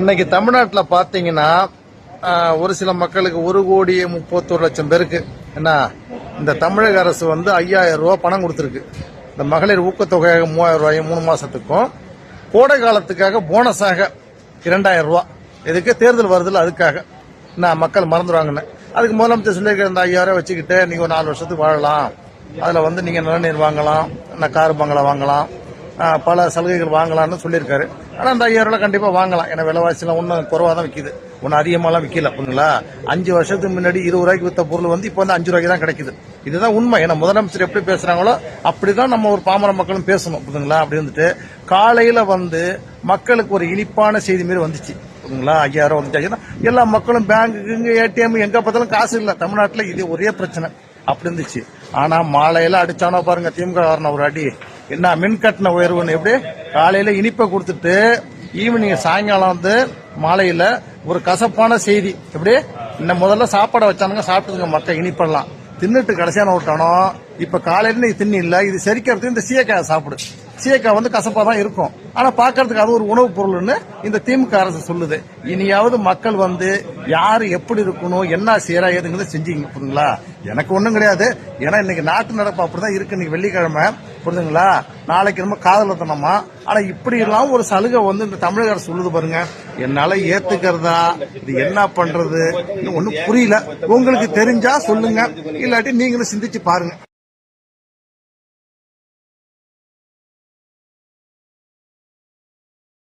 இன்னைக்கு தமிழ்நாட்டில் பார்த்தீங்கன்னா ஒரு சில மக்களுக்கு ஒரு கோடி முப்பத்தொரு லட்சம் பேருக்கு என்ன இந்த தமிழக அரசு வந்து ஐயாயிரம் ரூபா பணம் கொடுத்துருக்கு. இந்த மகளிர் ஊக்கத்தொகையாக மூவாயிரம் ரூபாயும் மூணு மாதத்துக்கும் கோடை காலத்துக்காக போனஸாக இரண்டாயிரம் ரூபா இதுக்கு தேர்தல் வருதில்ல அதுக்காக. நான் மக்கள் மறந்துடுவாங்கன்னு அதுக்கு முதலமைச்சர் சொல்லியிருக்கிற இந்த ஐயாயிரம் வச்சுக்கிட்டு நீங்கள் ஒரு நாலு வருஷத்துக்கு வாழலாம். அதில் வந்து நீங்கள் நிலநீர் வாங்கலாம் நான் கார் பங்களா வாங்கலாம் பல சலுகைகள் வாங்கலாம்னு சொல்லியிருக்காரு. ஆனால் அந்த ஐயாயிரம் கண்டிப்பாக வாங்கலாம். ஏன்னா விலைவாசிலாம் ஒன்றும் குறவாக தான் விற்கிது ஒன்றும் அதிகமாகலாம் விற்கல புரியுங்களா அஞ்சு வருஷத்துக்கு முன்னாடி இருபது ரூபாய்க்கு விற்ற பொருள் வந்து இப்போ வந்து அஞ்சு ரூபாய்க்கு தான் கிடைக்குது. இதுதான் உண்மை. ஏன்னா முதலமைச்சர் எப்படி பேசுகிறாங்களோ அப்படி தான் நம்ம ஒரு பாமர மக்களும் பேசணும் புரியுதுங்களா? அப்படி வந்துட்டு காலையில் வந்து மக்களுக்கு ஒரு இனிப்பான செய்தி மாரி வந்துச்சு புரியுங்களா ஐயாயிரம் வந்துட்டாச்சுன்னா எல்லா மக்களும் பேங்க்குங்க ஏடிஎம் எங்கே பார்த்தாலும் காசு இல்லை. தமிழ்நாட்டில் இது ஒரே பிரச்சனை. அப்படி இருந்துச்சு. ஆனால் மாலையெல்லாம் அடித்தானோ பாருங்கள் திமுக காரன ஒரு அடி. என்ன மின் கட்டண உயர்வுன்னு எப்படி? காலையில இனிப்பை கொடுத்துட்டு ஈவினிங் சாயங்காலம் வந்து மாலையில ஒரு கசப்பான செய்தி. எப்படி? இன்னும் முதல்ல சாப்பாடை வச்சானுங்க சாப்பிட்டுங்க மக்கள் இனிப்பெல்லாம். தின்னுட்டு கடைசியான விட்டானோ இப்ப காலையில நீ தின்னு இல்ல இது செரிக்கிறதுக்கு இந்த சீயக்காய் சாப்பிடு. சீயக்காய் வந்து கசப்பா தான் இருக்கும். ஆனா பாக்குறதுக்கு அது ஒரு உணவுப் பொருள்னு இந்த திமுக அரசு சொல்லுது. இனியாவது மக்கள் வந்து யாரு எப்படி இருக்கணும் என்ன செய்யறா ஏதுங்கிறத செஞ்சீங்க புரியுங்களா? எனக்கு ஒண்ணும் கிடையாது. ஏன்னா இன்னைக்கு நாட்டு நடப்பு அப்படிதான் இருக்கு. இன்னைக்கு வெள்ளிக்கிழமை. புரிதுங்களா நாளைக்கு ரொம்ப காதலத்தனமா ஆனா இப்படி எல்லாம் ஒரு சலுகை வந்து இந்த தமிழக அரசு சொல்லுது பாருங்க. என்னால ஏத்துக்கிறதா? இது என்ன பண்றது? ஒன்னும் புரியல. உங்களுக்கு தெரிஞ்சா சொல்லுங்க. இல்லாட்டி நீங்களும் சிந்திச்சு பாருங்க.